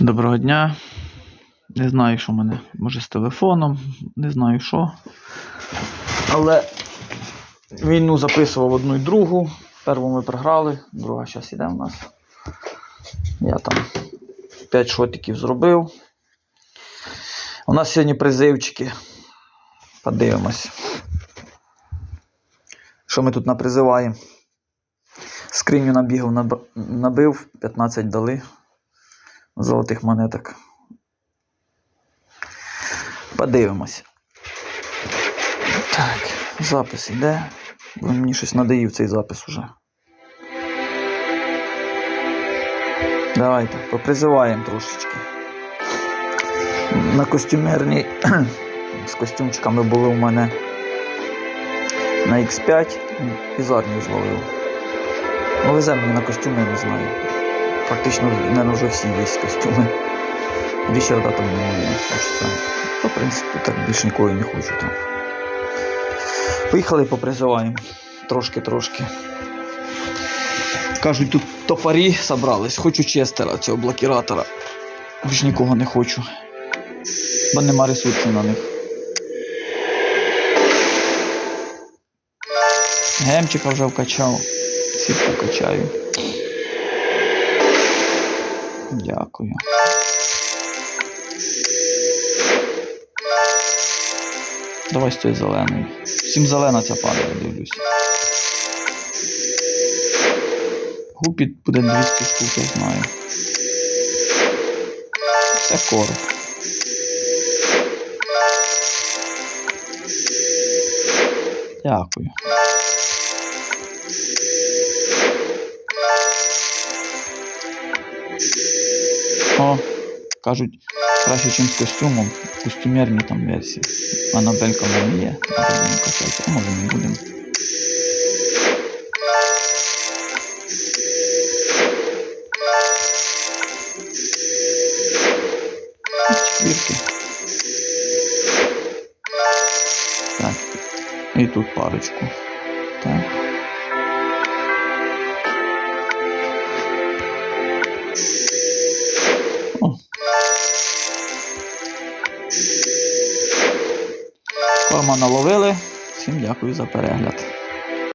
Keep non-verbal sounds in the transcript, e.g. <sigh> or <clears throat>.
Доброго дня. Не знаю, що в мене. Може з телефоном, не знаю що. Але війну записував одну і другу. Перву ми програли, друга зараз іде в нас. Я там 5 шотиків зробив. У нас сьогодні призивчики. Подивимось. Що ми тут напризиваємо? Скриню набігав, наб- набив, 15 дали золотих монеток. Подивимось. Так, запис іде. Бо мені щось надоїв цей запис уже. Давайте, попризиваємо трошечки. На костюмерній <clears throat> з костюмчиками були у мене на X5 і з армію зловив. Ну, везе мені на костюми, я не знаю. Практично, мабуть, вже всі є костюми. Річарда там немає. То, в принципі, так більше нікого не хочу там. Поїхали попризиваємо. Трошки-трошки. Кажуть, тут топарі собрались. Хочу честера цього блокіратора. Більш нікого не хочу. Бо нема ресурсів на них. Гемчика вже вкачав. Сітку качаю. Дякую. Давай з тої зеленої. Всім зелена ця падає, дивлюсь. Гупіт буде 200 штук, я знаю. Це коров. Дякую. кажуть, краще, ніж з костюмом. Костюмерні там версії. Анабелька в мене є. Може будемо качати, а може не будемо. Четвірки. Так. І тут парочку. Корма наловили. Всім дякую за перегляд.